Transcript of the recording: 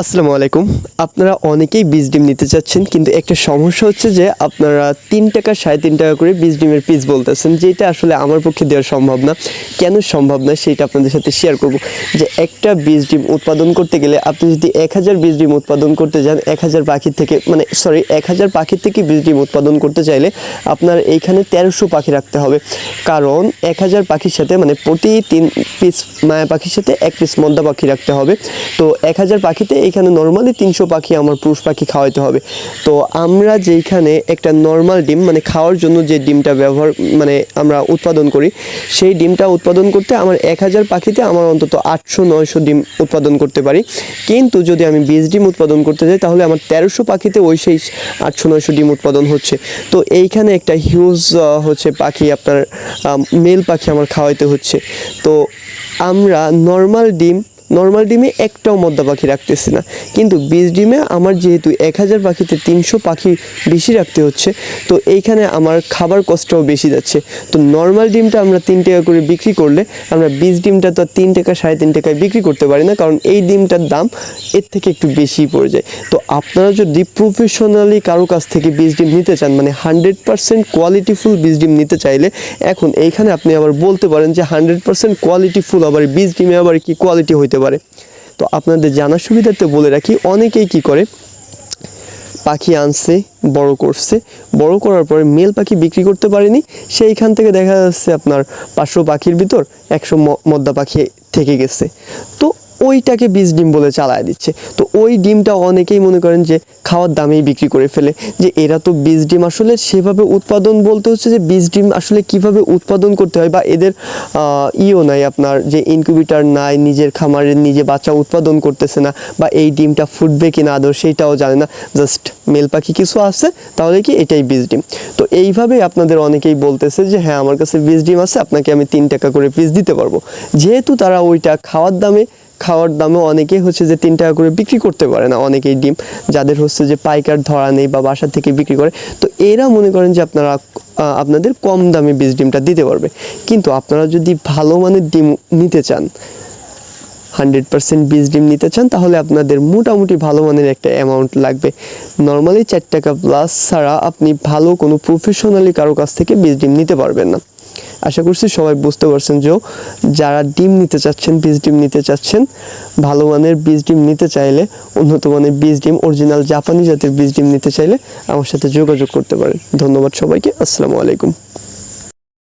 আসসালামু আলাইকুম। আপনারা অনেকেই বীজ ডিম নিতে চাচ্ছেন, কিন্তু একটা সমস্যা হচ্ছে যে আপনারা তিন টাকা, সাড়ে তিন টাকা করে বীজ ডিমের পিস বলতেছেন, যেটা আসলে আমার পক্ষে দেওয়া সম্ভব না। কেন সম্ভব না সেটা আপনাদের সাথে শেয়ার করব। যে একটা বীজ ডিম উৎপাদন করতে গেলে আপনি যদি এক হাজার বীজ ডিম উৎপাদন করতে যান, এক হাজার পাখির থেকে মানে সরি এক হাজার পাখির থেকে বীজ ডিম উৎপাদন করতে চাইলে আপনার এইখানে তেরোশো পাখি রাখতে হবে। কারণ এক হাজার পাখির সাথে মানে প্রতি তিন পিস মায়া পাখির সাথে এক পিস মদ্দা পাখি রাখতে হবে। তো এক হাজার পাখিতে এইখানে নর্মালি তিনশো পাখি আমার পুরুষ পাখি খাওয়াইতে হবে। তো আমরা যেইখানে একটা নর্মাল ডিম মানে খাওয়ার জন্য যে ডিমটা ব্যবহার মানে আমরা উৎপাদন করি, সেই ডিমটা উৎপাদন করতে আমার এক হাজার পাখিতে আমার অন্তত আটশো নয়শো ডিম উৎপাদন করতে পারি। কিন্তু যদি আমি বিশ ডিম উৎপাদন করতে যাই, তাহলে আমার তেরোশো পাখিতে ওই সেই আটশো নয়শো ডিম উৎপাদন হচ্ছে। তো এইখানে একটা হিউজ হচ্ছে পাখি আপনার মেল পাখি আমার খাওয়াইতে হচ্ছে। তো আমরা নর্মাল ডিম নর্মাল ডিমে একটাও মদ্দা পাখি রাখতেছি না। কিন্তু বীজ ডিমে আমার যেহেতু এক হাজার পাখিতে তিনশো পাখি বেশি রাখতে হচ্ছে, তো এইখানে আমার খাবার কষ্টও বেশি যাচ্ছে। তো নর্মাল ডিমটা আমরা তিন টাকা করে বিক্রি করলে আমরা বীজ ডিমটা তো আর তিন টাকা, সাড়ে তিন টাকায় বিক্রি করতে পারি না, কারণ এই ডিমটার দাম এর থেকে একটু বেশি পড়ে যায়। তো আপনারা যদি প্রফেশনালি কারও কাছ থেকে বীজ ডিম নিতে চান মানে হান্ড্রেড পার্সেন্ট কোয়ালিটিফুল বীজ ডিম নিতে চাইলে, এখন এইখানে আপনি আবার বলতে পারেন যে হান্ড্রেড পার্সেন্ট কোয়ালিটিফুল আবার বীজ ডিমে আবার কি কোয়ালিটি হইতে পারে। তো আপনাদের জানার সুবিধার্থে বলে রাখি, অনেকেই কি করে? পাখি আনছে, বড় করছে। বড় করার পরে মেল পাখি বিক্রি করতে পারেনি। সেইখান থেকে দেখা যাচ্ছে আপনার পাঁচশো পাখির ভিতর একশো মদ্দা পাখি থেকে গেছে। তো ওইটাকে বীজ ডিম বলে চালায় দিচ্ছে। তো ওই ডিমটা অনেকেই মনে করেন যে খাওয়ার দামেই বিক্রি করে ফেলে। যে এরা তো বীজ ডিম আসলে সেভাবে উৎপাদন বলতে হচ্ছে যে বীজ ডিম আসলে কীভাবে উৎপাদন করতে হয় বা এদের ইও নাই আপনার, যে ইনকিউবেটার নাই, নিজের খামারের নিজে বাচ্চা উৎপাদন করতেছে না বা এই ডিমটা ফুটবে কি না আদৌ সেইটাও জানে না। জাস্ট মেল পাখি কিছু আছে, তাহলে কি এটাই বীজ ডিম। তো এইভাবেই আপনাদের অনেকেই বলতেছে যে হ্যাঁ আমার কাছে বীজ ডিম আছে, আপনাকে আমি তিন টাকা করে পিস দিতে পারব। যেহেতু তারা ওইটা খাওয়ার দামে খাওয়ার দামে অনেকেই হচ্ছে যে তিন টাকা করে বিক্রি করতে পারে না। অনেকেই ডিম, যাদের হচ্ছে যে পাইকার ধরা নেই বা বাসা থেকে বিক্রি করে। তো এরা মনে করেন যে আপনারা আপনাদের কম দামে বীজ ডিমটা দিতে পারবে। কিন্তু আপনারা যদি ভালো মানের ডিম নিতে চান হান্ড্রেড পার্সেন্ট বীজ ডিম নিতে চান, তাহলে আপনাদের মোটামুটি ভালো মানের একটা অ্যামাউন্ট লাগবে। নর্মালি চার টাকা প্লাস ছাড়া আপনি ভালো কোনো প্রফেশনালি কারও কাছ থেকে বীজ ডিম নিতে পারবেন না। আশা করছি সবাই বুঝতে পারছেন যে যারা ডিম নিতে চাচ্ছেন, বীজ ডিম নিতে চাচ্ছেন, ভালো মানের বীজ ডিম নিতে চাইলে, উন্নত মানের বীজ ডিম, অরিজিনাল জাপানি জাতের বীজ ডিম নিতে চাইলে আমার সাথে যোগাযোগ করতে পারেন। ধন্যবাদ সবাইকে, আসসালামু আলাইকুম।